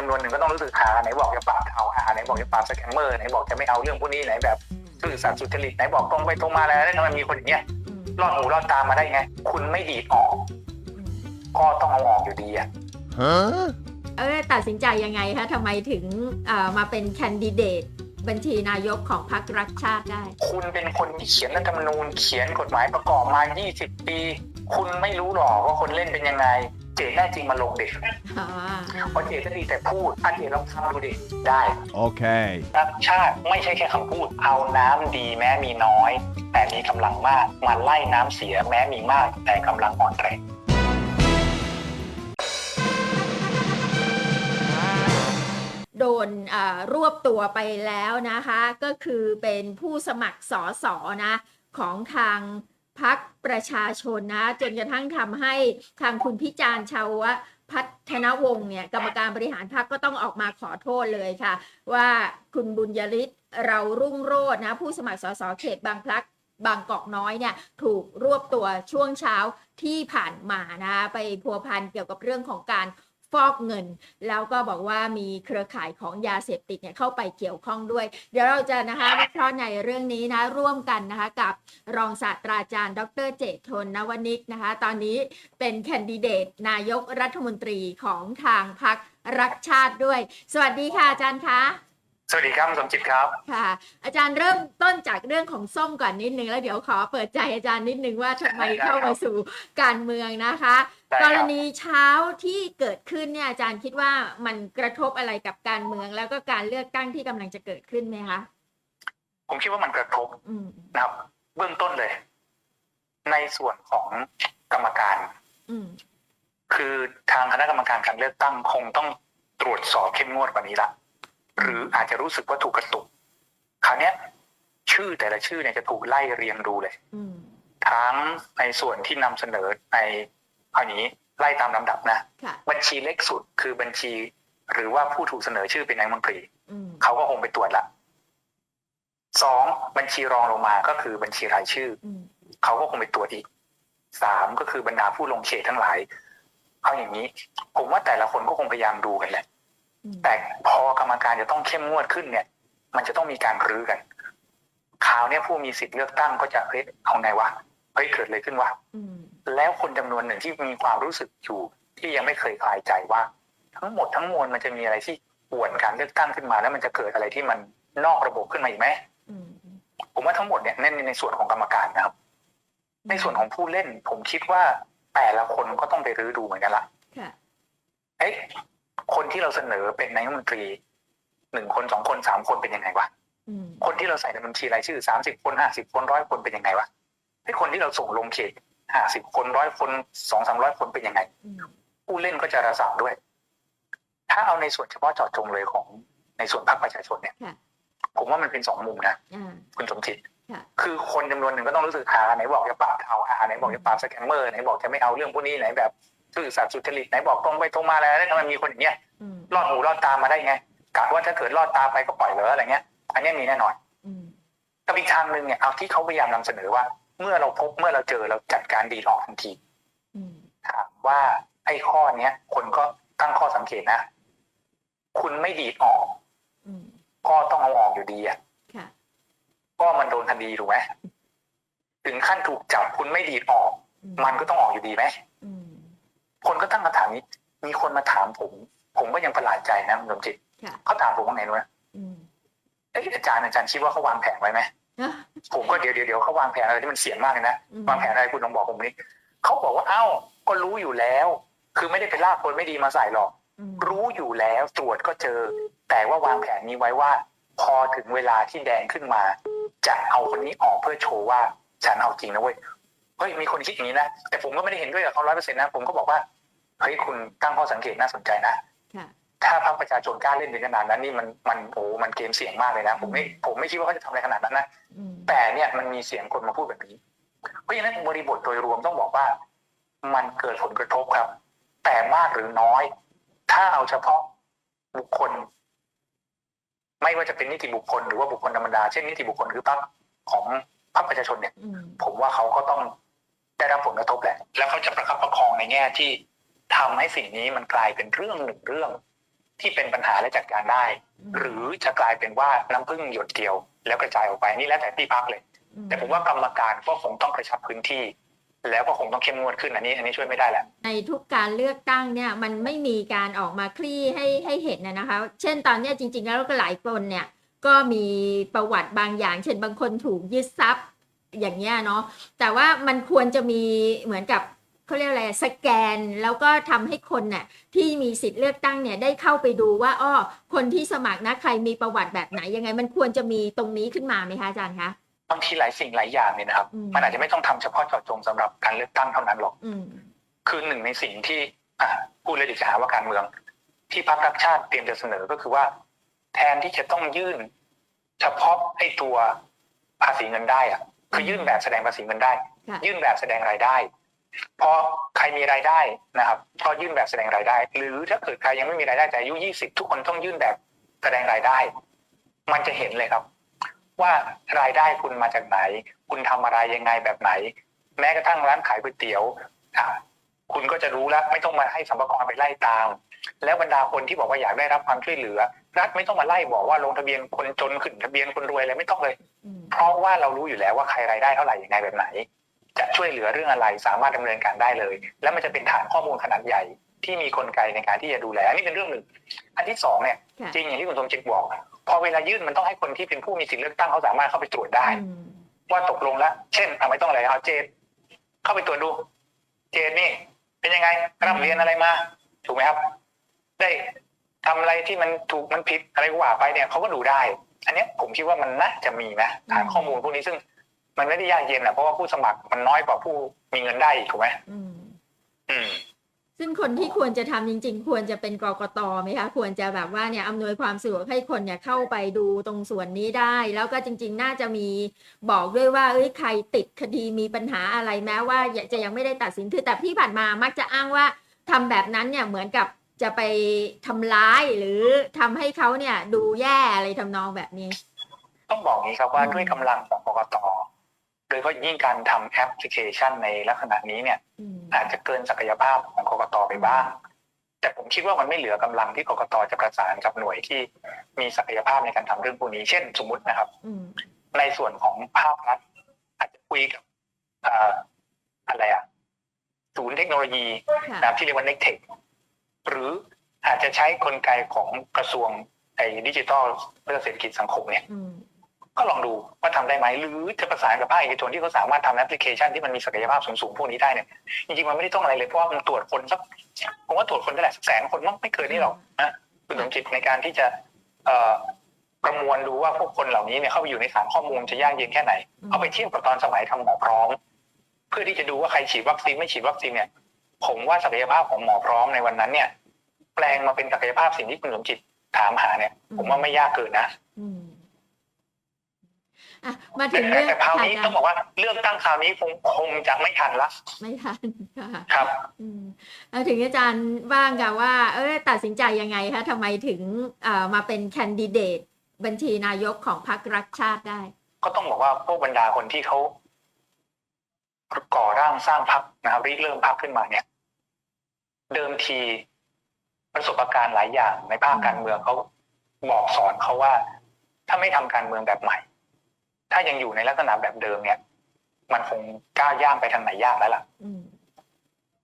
จำนวนหนึ่งก็ต้องรู้สึกหาไหนบอกจะปราบเทาอาไหนบอกจะปราบสแกมเมอร์ไหนบอกจะไม่เอาเรื่องพวกนี้ไหนแบบซื่อสัตย์สุจริตไหนบอกตรงไปตรงมาแล้วแล้วทำไมมีคนอย่างเงี้ยอืมรอดหูรอดตามมาได้ไง คุณไม่ดีดออกอืมก็ต้องเอาออกอยู่ดีอะ Huh? เออตัดสินใจยังไงคะทำไมถึงเอ่อมาเป็นแคนดิเดตบัญชีนายกของพรรครักชาติได้ คุณเป็นคนที่เขียนรัฐธรรมนูญเขียนกฎหมายประกอบมา 20 ปี คุณไม่รู้หรอกว่าคนเล่นเป็นยังไง เจตแน่จริงมาลงเด็กอ๋อพอเจตดีแต่พูดอาเจตลองทำดูดิได้ Okay. รักชาติไม่ใช่แค่คำพูด เอาน้ำดีแม้มีน้อย แต่มีกำลังมากมาไล่น้ำเสียแม้มีมาก แต่กำลังอ่อนแรงโดนเอ่อรวบตัวไปแล้วนะคะ ก็คือเป็นผู้สมัครสอสอนะ ของทาง พักประชาชนนะ จนกระทั่งทำให้ทางคุณพิจารณ์ชาวพัฒนวงศ์เนี่ยกรรมการบริหารพักก็ต้องออกมาขอโทษเลยค่ะ ว่าคุณบุญยริศเรารุ่งโรจน์นะ ผู้สมัครสสเขตบางพลัดบางกอกน้อยเนี่ยถูกรวบตัวช่วงเช้าที่ผ่านมานะ ไปพัวพันเกี่ยวกับเรื่องของการ ฟอกเงิน แล้วก็บอกว่ามีเครือข่ายของยาเสพติดเนี่ยเข้าไปเกี่ยวข้องด้วย เดี๋ยวเราจะนะคะวิเคราะห์ในเรื่องนี้นะร่วมกันนะคะกับรองศาสตราจารย์ ดรเจตทนนวนิกนะคะ ตอนนี้เป็นแคนดิเดตนายกรัฐมนตรีของทางพรรครักชาติด้วย สวัสดีค่ะอาจารย์คะ สวัสดีครับคุณสมจิตครับค่ะ อาจารย์เริ่มต้นจากเรื่องของส้มก่อนนิดนึงแล้วเดี๋ยวขอเปิดใจอาจารย์นิดนึงว่าทำไมได้ครับเข้ามาสู่การเมืองนะคะได้กครับรณีเช้าที่เกิดขึ้นเนี่ยอาจารย์คิดว่ามันกระทบอะไรกับการเมือง แล้วก็การเลือกตั้งที่กำลังจะเกิดขึ้นไหมคะผมคิดว่ามันกระทบอืมนะครับ เบื้องต้นเลย ในส่วนของกรรมการอืมคือทางคณะกรรมการการเลือกตั้งคงต้องตรวจสอบเข้มงวดกว่านี้ละ หรืออาจจะรู้สึกว่าถูกกระตุกคราวเนี้ยชื่อแต่ละชื่อเนี่ยจะถูกไล่เรียงดูเลยอืมทั้งในส่วนที่นำเสนอในเอาอย่างนี้ไล่ตามลำดับนะค่ะบัญชีเล็กสุดคือบัญชี หรือว่าผู้ถูกเสนอชื่อเป็นนายกรัฐมนตรีอืมเขาก็คงไปตรวจละสองบัญชีรองลงมาก็คือบัญชีรายชื่ออืมเขาก็คงไปตรวจอีกสามก็คือบรรดาผู้ลงเขตทั้งหลายเอาอย่างนี้ ผมว่าแต่ละคนก็คงพยายามดูกันแหละอืม แต่พอกรรมการจะต้องเข้มงวดขึ้นเนี่ย มันจะต้องมีการรื้อกันคราวเนี้ยผู้มีสิทธิ์เลือกตั้งก็จะเฮ้ยเอาไงวะเฮ้ยเกิดอะไรขึ้นวะอืมแล้วคนจำนวนหนึ่งที่มีความรู้สึกอยู่ที่ยังไม่เคยคลายใจว่า ทั้งหมดทั้งมวลมันจะมีอะไรที่ป่วนการเลือกตั้งขึ้นมา แล้วมันจะเกิดอะไรที่มันนอกระบบขึ้นมาอีกไหมอืมผมว่าทั้งหมดเนี่ยเน้นในส่วนของกรรมการนะครับ ในส่วนของผู้เล่น ผมคิดว่าแต่ละคนก็ต้องไปรื้อดูเหมือนกันละค่ะเอ้ย คนที่เราเสนอเป็นนายกรัฐมนตรีหนึ่งคนสองคนสามคนเป็นยังไงวะอืมคนที่เราใส่ในบัญชีรายชื่อสามสิบคนห้าสิบคนร้อยคนเป็นยังไงวะไอ้คนที่เราส่งลงเขตห้าสิบคนร้อยคนสองสามร้อยคนเป็นยังไงอืมผู้เล่นก็จะระสาด้วย ถ้าเอาในส่วนเฉพาะเจาะจงเลยของในส่วนพรรคประชาชนเนี่ยค่ะผมว่ามันเป็นสองมุมนะอ่าคุณสมคิดค่ะคือคนจำนวนหนึ่งก็ต้องรู้สึกหาไหนบอกจะปราบเทาอาไหนบอกจะปราบสแกมเมอร์ไหนบอกจะไม่เอาเรื่องพวกนี้ไหนแบบ ซื่อสัตย์สุจริตไหนบอกตรงไปตรงมาแล้วแล้วทำไมมีคนอย่างเงี้ยอืมรอดหูรอดตามมาได้ไงกะว่าถ้าเกิดรอดตามไปก็ปล่อยเลยอะไรเงี้ย อันเนี้ยมีแน่นอนอืมกับอีกทางหนึ่งเนี่ยเอาที่เขาพยายามนำเสนอว่า เมื่อเราพบเมื่อเราเจอเราจัดการดีดออกทันทีอืมถามว่าไอ้ข้อเนี้ยคนก็ตั้งข้อสังเกตนะ คุณไม่ดีดออกอืมก็ต้องเอาออกอยู่ดีอะค่ะก็มันโดนคดีถูกไหมถึงขั้นถูกจับคุณไม่ดีดออกอืมันก็ต้องออกอยู่ดีไหมอืม คนก็ตั้งคำถามนี้ มีคนมาถามผม ผมก็ยังประหลาดใจนะคุณสมจิตค่ะเขาถามผมว่าไงรู้ไหมอืมเอ้ยอาจารย์อาจารย์คิดว่าเขาวางแผนไว้ไหมอะผมก็เดี๋ยวเดี๋ยวเดี๋ยวเขาวางแผนอะไรที่มันเสี่ยงมากเลยนะอืมวางแผนอะไรคุณลองบอกผมนี้เขาบอกว่าเอ้าก็รู้อยู่แล้ว คือไม่ได้ไปลากคนไม่ดีมาใส่หรอกอืมรู้อยู่แล้วตรวจก็เจอ แต่ว่าวางแผนนี้ไว้ว่า พอถึงเวลาที่แดงขึ้นมา จะเอาคนนี้ออกเพื่อโชว์ว่าฉันเอาจริงนะเว้ย เฮ้ยมีคนคิดอย่างนี้นะแต่ผมก็ไม่ได้เห็นด้วยกับเขาร้อยเปอร์เซ็นต์นะผมก็บอกว่าเฮ้ยคุณตั้งข้อสังเกตน่าสนใจนะค่ะถ้าพรรคประชาชนกล้าเล่นถึงขนาดนั้นนี่มันมันโอ้มันเกมเสี่ยงมากเลยนะ ผมไม่ผมไม่คิดว่าเขาจะทำอะไรขนาดนั้นนะอืมแต่เนี่ยมันมีเสียงคนมาพูดแบบนี้ เพราะฉะนั้นบริบทโดยรวมต้องบอกว่า มันเกิดผลกระทบครับ แต่มากหรือน้อย ถ้าเอาเฉพาะบุคคล ไม่ว่าจะเป็นนิติบุคคลหรือว่าบุคคลธรรมดาเช่นนิติบุคคลคือพรรคของพรรคประชาชนเนี่ยอืมผมว่าเขาก็ต้อง ได้รับผลกระทบแหละ แล้วเขาจะประคับประคองในแง่ที่ทำให้สิ่งนี้มันกลายเป็นเรื่องหนึ่งเรื่อง ที่เป็นปัญหาและจัดการได้ หรือจะกลายเป็นว่าน้ำพึ่งหยดเดียว แล้วกระจายออกไปนี่แล้วแต่ที่พักเลย แต่ผมว่ากรรมการก็คงต้องกระชับพื้นที่ แล้วก็คงต้องเข้มงวดขึ้นอันนี้ อันนี้ช่วยไม่ได้แหละในทุกการเลือกตั้งเนี่ยมันไม่มีการออกมาคลี่ให้ให้เห็นนะนะคะ เช่นตอนเนี้ยจริง ๆ แล้วก็หลายคนเนี่ยก็มีประวัติบางอย่าง เช่นบางคนถูกยึดทรัพย์ อย่างเงี้ยเนาะแต่ว่ามันควรจะมีเหมือนกับเขาเรียกอะไรสแกนแล้วก็ทำให้คนน่ะที่มีสิทธิ์เลือกตั้งเนี่ยได้เข้าไปดูว่าอ้อคนที่สมัครนะใครมีประวัติแบบไหนยังไง มันควรจะมีตรงนี้ขึ้นมาไหมคะอาจารย์คะบางทีหลายสิ่งหลายอย่างเนี่ยนะครับอืมมันอาจจะไม่ต้องทำเฉพาะเจาะจงสำหรับการเลือกตั้งเท่านั้นหรอกอืมคือหนึ่งในสิ่งที่อะพูดเลยเดียวจะหาว่าการเมือง ที่พรรครักชาติเตรียมจะเสนอก็คือว่า แทนที่จะต้องยื่น เฉพาะไอ้ตัวภาษีเงินได้อะ คือยื่นแบบแสดงภาษีเงินได้ค่ะยื่นแบบแสดงรายได้พอใครมีรายได้นะครับ ก็ยื่นแบบแสดงรายได้ หรือถ้าเกิดใครยังไม่มีรายได้แต่อายุยี่สิบทุกคนต้องยื่นแบบแสดงรายได้ มันจะเห็นเลยครับ ว่ารายได้คุณมาจากไหน คุณทำอะไรยังไงแบบไหน แม้กระทั่งร้านขายก๋วยเตี๋ยวอะคุณก็จะรู้แล้วไม่ต้องมาให้สัมภาระไปไล่ตาม แล้วบรรดาคนที่บอกว่าอยากได้รับความช่วยเหลือ รัฐไม่ต้องมาไล่บอกว่าลงทะเบียนคนจนขึ้นทะเบียนคนรวยอะไรไม่ต้องเลยอืมเพราะว่าเรารู้อยู่แล้วว่าใครรายได้เท่าไหร่ยังไงแบบไหน จะช่วยเหลือเรื่องอะไรสามารถดำเนินการได้เลย แล้วมันจะเป็นฐานข้อมูลขนาดใหญ่ที่มีกลไกในการที่จะดูแลอันนี้เป็นเรื่องหนึ่ง อันที่สองเนี่ยค่ะจริงอย่างที่คุณสมจิตบอกพอเวลายื่นมันต้องให้คนที่เป็นผู้มีสิทธิเลือกตั้งเขาสามารถเข้าไปตรวจได้อืมว่าตกลงแล้วเช่นอะไม่ต้องอะไรเอาเจนเข้าไปตรวจดู เจนนี่เป็นยังไงร่ำเรียนอะไรมา ถูกไหมครับ ได้ ทำอะไรที่มันถูกมันผิดอะไรก็ว่าไปเนี่ยเขาก็ดูได้ อันเนี้ยผมคิดว่ามันน่าจะมีนะฐานข้อมูลพวกนี้ซึ่งมันไม่ได้ยากเย็นนะเพราะว่าผู้สมัครมันน้อยกว่าผู้มีเงินได้อีกถูกไหมอืมอืมซึ่งคนที่ควรจะทำจริง ๆ ควรจะเป็นกกตไหมคะ ควรจะแบบว่าเนี่ยอำนวยความสะดวกให้คนเนี่ยเข้าไปดูตรงส่วนนี้ได้ แล้วก็จริง ๆ น่าจะมีบอกด้วยว่าเอ้ยใครติดคดีมีปัญหาอะไรแม้ว่าจะยังไม่ได้ตัดสินคือแต่ที่ผ่านมามักจะอ้างว่าทำแบบนั้นเนี่ยเหมือนกับ จะไปทำร้ายหรือทำให้เขาเนี่ย ดูแย่อะไรทำนองแบบนี้ ต้องบอกอย่างนี้ครับว่าอืมด้วยกำลังของกกตโดยเฉพาะยิ่งการทำแอปพลิเคชันในลักษณะนี้เนี่ยอืมอาจจะเกินศักยภาพของกกตไปบ้าง แต่ผมคิดว่ามันไม่เหลือกำลังที่กกตจะประสานกับหน่วยที่มีศักยภาพในการทำเรื่องพวกนี้ เช่น สมมุตินะครับอืมในส่วนของภาครัฐอาจจะคุยกับเอ่ออะไรอะศูนย์เทคโนโลยีค่ะนะครับที่เรียกว่า n e c t e c h หรืออาจจะใช้กลไกของกระทรวงไอ้ดิจิทัลเพื่อเศรษฐกิจสังคมเนี่ยอืมก็ลองดูว่าทำได้ไหมหรือจะประสานกับภาคเอกชนที่เขาสามารถทำแอปพลิเคชันที่มันมีศักยภาพสูงๆพวกนี้ได้เนี่ยจริงๆมันไม่ได้ต้องอะไรเลยเพราะว่ามันตรวจคนสักผมว่าตรวจคนได้แหละสักแสนคนมั้งไม่เกินนี่หรอกนะคุณสมจิตในการที่จะเอ่อประมวลดูว่าพวกคนเหล่านี้เนี่ยเข้าไปอยู่ในฐานข้อมูลจะยากเย็นแค่ไหนเอาไปเทียบกับตอนสมัยทำหมอพร้อม เพื่อที่จะดูว่าใครฉีดวัคซีนไม่ฉีดวัคซีนเนี่ย ผมว่าศักยภาพของหมอพร้อมในวันนั้นเนี่ย แปลงมาเป็นศักยภาพสิ่งที่คุณสมจิตถามหาเนี่ย ผมว่าไม่ยากเกินนะอืมอะมาแต่ถึงเรื่องแต่คราวนี้ค่ะต้องบอกว่าเลือกตั้งคราวนี้คงคงจะไม่ทันละไม่ทันค่ะครับอืมแล้วถึงอาจารย์บ้างค่ะว่า เออตัดสินใจยังไงคะทำไมถึงเอ่อมาเป็นแคนดิเดตบัญชีนายกของพรรครักชาติได้ ก็ต้องบอกว่าพวกบรรดาคนที่เขาก่อร่างสร้างพรรคนะครับริเริ่มพรรคขึ้นมาเนี่ย เดิมทีประสบการณ์หลายอย่างในภาคการเมืองเขาบอกสอนเขาว่า ถ้าไม่ทำการเมืองแบบใหม่ ถ้ายังอยู่ในลักษณะแบบเดิมเนี่ย มันคงก้าวย่างไปทางไหนยากแล้วล่ะอืม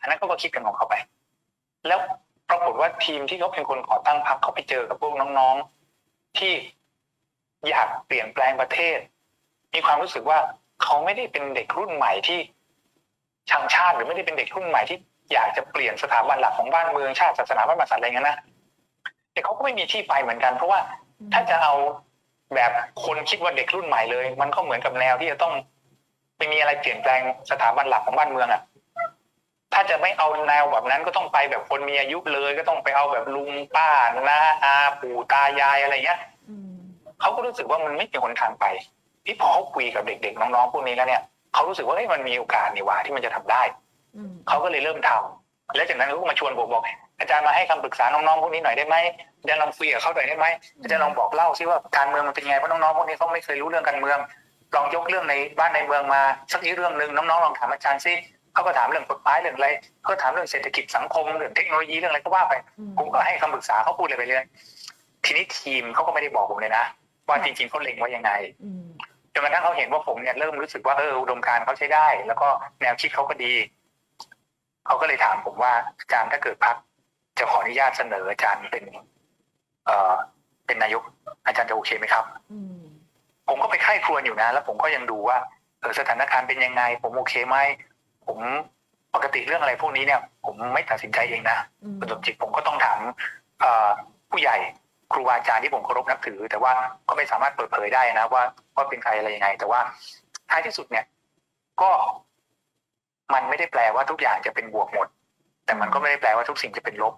อันนั้นเขาก็คิดกันของเขาไป แล้วปรากฏว่าทีมที่เขาเป็นคนก่อตั้งพรรคเขาไปเจอกับพวกน้องๆที่อยากเปลี่ยนแปลงประเทศ มีความรู้สึกว่าเขาไม่ได้เป็นเด็กรุ่นใหม่ที่ชังชาติหรือไม่ได้เป็นเด็กรุ่นใหม่ที่ อยากจะเปลี่ยนสถาบันหลักของบ้านเมืองชาติศาสนาพระมหากษัตริย์อะไรเงี้ยนะแต่เขาก็ไม่มีที่ไปเหมือนกัน เพราะว่าถ้าจะเอาแบบคนคิดว่าเด็กรุ่นใหม่เลย มันก็เหมือนกับแนวที่จะต้องไปมีอะไรเปลี่ยนแปลงสถาบันหลักของบ้านเมืองอะ่ะถ้าจะไม่เอาแนวแบบนั้นก็ต้องไปแบบคนมีอายุเลย ก็ต้องไปเอาแบบลุงป้าน้าอาปู่ตายายอะไรเงี้ยอืมเขาก็รู้สึกว่ามันไม่มีหนทางไปที่พอเขาคุยกับเด็กๆน้องๆพวกนี้แล้วเนี่ยเขารู้สึกว่าเอ้ยมันมีโอกาสนี่หว่าที่มันจะทำได้อืม เขาก็เลยเริ่มทำแล้วจากนั้นเขาก็มาชวนผมบอก อาจารย์มาให้คำปรึกษาน้องๆพวกนี้หน่อยได้ไหมอาจารย์ลองคุยกับเขาหน่อยได้ไหมอาจารย์ลองบอกเล่าซิว่าการเมืองมันเป็นไงเพราะน้องๆพวกนี้เขาไม่เคยรู้เรื่องการเมือง ลองยกเรื่องในบ้านในเมืองมาสักนิดเรื่องหนึ่งน้องๆลองถามอาจารย์ซิเขาก็ถามเรื่องกฎหมายเรื่องอะไรเขาก็ถามเรื่องเศรษฐกิจสังคมเรื่องเทคโนโลยีเรื่องอะไรก็ว่าไปอืมผมก็ให้คำปรึกษาเขาพูดเลยไปเรื่อยทีนี้ทีมเขาก็ไม่ได้บอกผมเลยนะว่าจริงๆเขาเล็งว่ายังไงอืมจนกระทั่งเขาเห็นว่าผมเนี่ยเริ่มรู้สึกว่าเอออุดมการณ์เขาใช้ได้ แล้วก็แนวคิดเขาก็ดี เขาก็เลยถามผมว่าอาจารย์ถ้าเกิดพักจะขออนุญาตเสนออาจารย์เป็น เอ่อ เป็นนายก อาจารย์จะโอเคไหมครับอืมผมก็ไปไข้ครวญอยู่นะ แล้วผมก็ยังดูว่าเออสถานการณ์เป็นยังไง ผมโอเคไหมผมปกติเรื่องอะไรพวกนี้เนี่ย ผมไม่ตัดสินใจเองนะอืมคุณสมจิตผมก็ต้องถามเอ่อผู้ใหญ่ครูบาอาจารย์ที่ผมเคารพนับถือ แต่ว่าก็ไม่สามารถเปิดเผยได้นะว่าว่าเป็นใครอะไรยังไง แต่ว่าท้ายที่สุดเนี่ย ก็ มันไม่ได้แปลว่าทุกอย่างจะเป็นบวกหมด แต่มันก็ไม่ได้แปลว่าทุกสิ่งจะเป็นลบ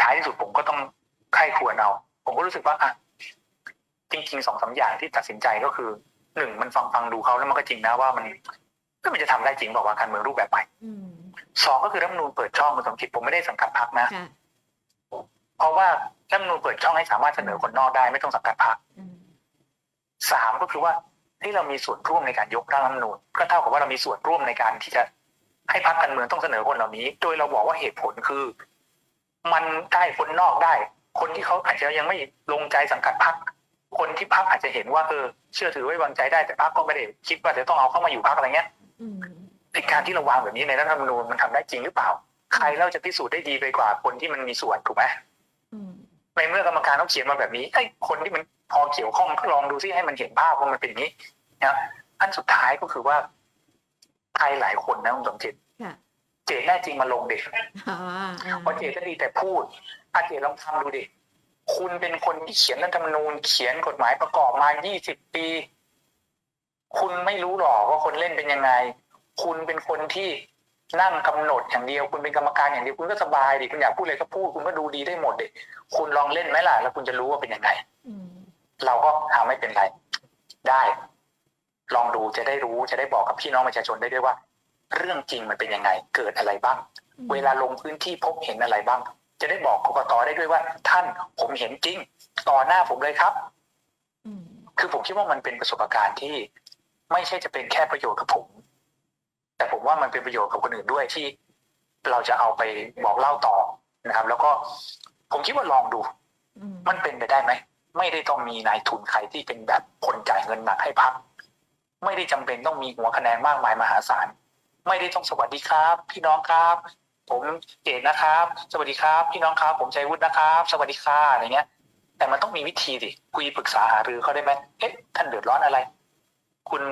ท้ายที่สุดผมก็ต้องไข้ควรเอา ผมก็รู้สึกว่าอะจริงๆสองสามอย่างที่ตัดสินใจก็คือหนึ่งมันฟังฟังดูเขาแล้วมันก็จริงนะว่ามันก็มันจะทำได้จริงบอกว่าการเมืองรูปแบบใหม่อืมสองก็คือรัฐธรรมนูญเปิดช่องคุณสมคิดผมไม่ได้สังกัดพรรคนะค่ะเพราะว่ารัฐธรรมนูญเปิดช่องให้สามารถเสนอคนนอกได้ไม่ต้องสังกัดพรรคอืมสามก็คือว่า ที่เรามีส่วนร่วมในการยกร่างรัฐธรรมนูญก็เท่ากับว่าเรามีส่วนร่วมในการที่จะให้พรรคการเมืองต้องเสนอคนเหล่านี้ โดยเราบอกว่าเหตุผลคือ มันได้คนนอกได้ คนที่เขาอาจจะยังไม่ลงใจสังกัดพรรคคนที่พรรคอาจจะเห็นว่าเออเชื่อถือไว้วางใจได้แต่พรรคก็ไม่ได้คิดว่าจะต้องเอาเข้ามาอยู่พรรคอะไรเงี้ยอืมในการที่เราวางแบบนี้ในรัฐธรรมนูญมันทำได้จริงหรือเปล่า ใครเราจะพิสูจน์ได้ดีไปกว่าคนที่มันมีส่วนถูกไหม ในเมื่อกรรมการเขาเขียนมาแบบนี้ไอ้คนที่มันพอเกี่ยวข้องก็ลองดูซิให้มันเห็นภาพว่ามันเป็นอย่างนี้นะอันสุดท้ายก็คือว่าใครหลายคนนะคุณสมจิตค่ะเจตแน่จริงมาลงเด็กอ่าอ่าเพราะเจตก็ดีแต่พูดอาเจตลองทำดูดิคุณเป็นคนที่เขียนรัฐธรรมนูญเขียนกฎหมายประกอบมา 20 ปี คุณไม่รู้หรอกว่าคนเล่นเป็นยังไง คุณเป็นคนที่ นั่งกำหนดอย่างเดียวคุณเป็นกรรมการอย่างเดียวคุณก็สบายดิคุณอยากพูดอะไรก็พูดคุณก็ดูดีได้หมดดิคุณลองเล่นไหมล่ะแล้วคุณจะรู้ว่าเป็นยังไงอืมเราก็ทำไม่เป็นไร ได้ ลองดูจะได้รู้จะได้บอกกับพี่น้องประชาชนได้ด้วยว่า เรื่องจริงมันเป็นยังไง เกิดอะไรบ้าง เวลาลงพื้นที่พบเห็นอะไรบ้าง จะได้บอกกกตได้ด้วยว่า ท่านผมเห็นจริง ต่อหน้าผมเลยครับอืมคือผมคิดว่ามันเป็นประสบการณ์ที่ ไม่ใช่จะเป็นแค่ประโยชน์กับผม แต่ผมว่ามันเป็นประโยชน์กับคนอื่นด้วยที่เราจะเอาไปบอกเล่าต่อนะครับ แล้วก็ผมคิดว่าลองดูอืมมันเป็นไปได้ไหมไม่ได้ต้องมีนายทุนใครที่เป็นแบบคนจ่ายเงินหนักให้พัก ไม่ได้จำเป็นต้องมีหัวคะแนนมากมายมหาศาลไม่ได้ต้องสวัสดีครับ พี่น้องครับ ผมเจตนะครับ สวัสดีครับ พี่น้องครับ ผมชัยวุฒินะครับ สวัสดีค่ะอะไรเงี้ย แต่มันต้องมีวิธีดิคุยปรึกษาหารือเขาได้ไหมเอ๊ะท่านเดือดร้อนอะไร คุณ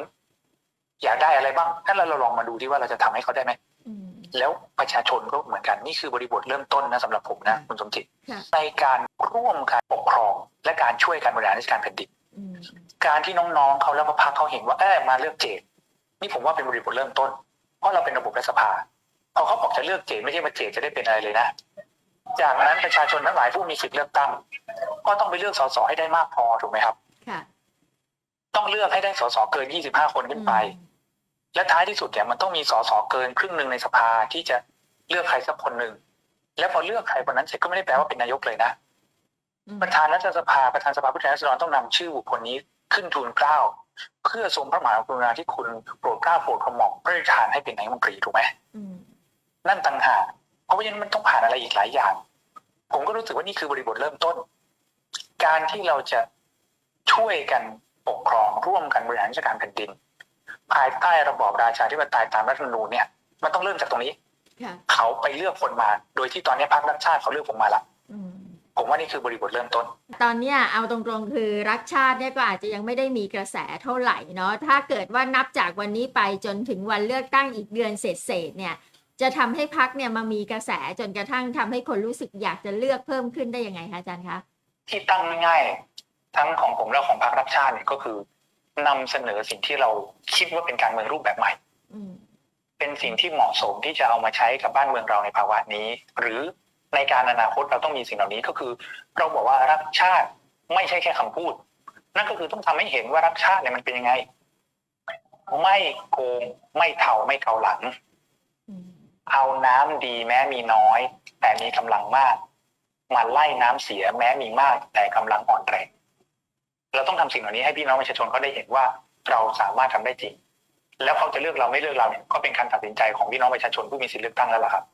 อยากได้อะไรบ้างงั้นเราเราลองมาดูที่ว่าเราจะทำให้เขาได้ไหมอืมแล้วประชาชนก็เหมือนกันนี่คือบริบทเริ่มต้นนะสำหรับผมนะคุณสมจิตค่ะในการร่วมการปกครอง และการช่วยการบริหารราชการแผ่นดินอืมการที่น้องๆเขาแล้วมาพักเขาเห็นว่าเออมาเลือกเจดนี่ผมว่าเป็นบริบทเริ่มต้น เพราะเราเป็นระบบรัฐสภาพอเขาบอกจะเลือกเจดไม่ใช่ว่าเจดจะได้เป็นอะไรเลยนะ จากนั้นประชาชนทั้งหลายผู้มีสิทธิ์เลือกตั้ง ก็ต้องไปเลือกสสให้ได้มากพอถูกไหมครับค่ะต้องเลือกให้ได้สสเกิน 25 คนขึ้นไป และท้ายที่สุดเนี่ยมันต้องมีสสเกินครึ่งหนึ่งในสภาที่จะเลือกใครสักคนหนึ่งแล้วพอเลือกใครคนนั้นเสร็จก็ไม่ได้แปลว่าเป็นนายกเลยนะอืมประธานรัฐสภาประธานสภาผู้แทนราษฎรต้องนำชื่อบุคคลนี้ขึ้นทูลเกล้าเพื่อทรงพระมหากรุณาธิคุณโปรดเกล้าโปรดกระหม่อมพระราชทานให้เป็นนายกรัฐมนตรีถูกไหมอืมนั่นต่างหากเพราะว่ายังมันต้องผ่านอะไรอีกหลายอย่าง ผมก็รู้สึกว่านี่คือบริบทเริ่มต้น การที่เราจะช่วยกันปกครองร่วมกันบริหารราชการแผ่นดิน ภายใต้ระบอบราชาธิปไตยตามรัฐธรรมนูญเนี่ย มันต้องเริ่มจากตรงนี้ค่ะเขาไปเลือกคนมา โดยที่ตอนนี้พรรครัฐชาติเขาเลือกผมมาละอืมผมว่านี่คือบริบทเริ่มต้น ตอนเนี้ยเอาตรงๆคือรักชาติเนี่ยก็อาจจะยังไม่ได้มีกระแสเท่าไหร่เนาะถ้าเกิดว่านับจากวันนี้ไปจนถึงวันเลือกตั้งอีกเดือนเศษๆเนี่ยจะทำให้พักเนี่ยมามีกระแสจนกระทั่งทำให้คนรู้สึกอยากจะเลือกเพิ่มขึ้นได้ยังไงคะอาจารย์คะที่ตั้งง่ายๆทั้งของผมและของพรรครัฐชาติเนี่ยก็คือ นำเสนอสิ่งที่เราคิดว่าเป็นการเมืองรูปแบบใหม่อืมเป็นสิ่งที่เหมาะสมที่จะเอามาใช้กับบ้านเมืองเราในภาวะนี้ หรือในการอนาคตเราต้องมีสิ่งเหล่านี้ก็คือ เราบอกว่ารักชาติไม่ใช่แค่คำพูด นั่นก็คือต้องทำให้เห็นว่ารักชาติเนี่ยมันเป็นยังไง ไม่โกงไม่เทาไม่เกาหลังอืมเอาน้ำดีแม้มีน้อย แต่มีกำลังมากมาไล่น้ำเสียแม้มีมาก แต่กำลังอ่อนแรง เราต้องทำสิ่งเหล่านี้ให้พี่น้องประชาชนเขาได้เห็นว่าเราสามารถทำได้จริง แล้วเขาจะเลือกเราไม่เลือกเราเนี่ยก็เป็นการตัดสินใจของพี่น้องประชาชนผู้มีสิทธิเลือกตั้งแล้วล่ะครับ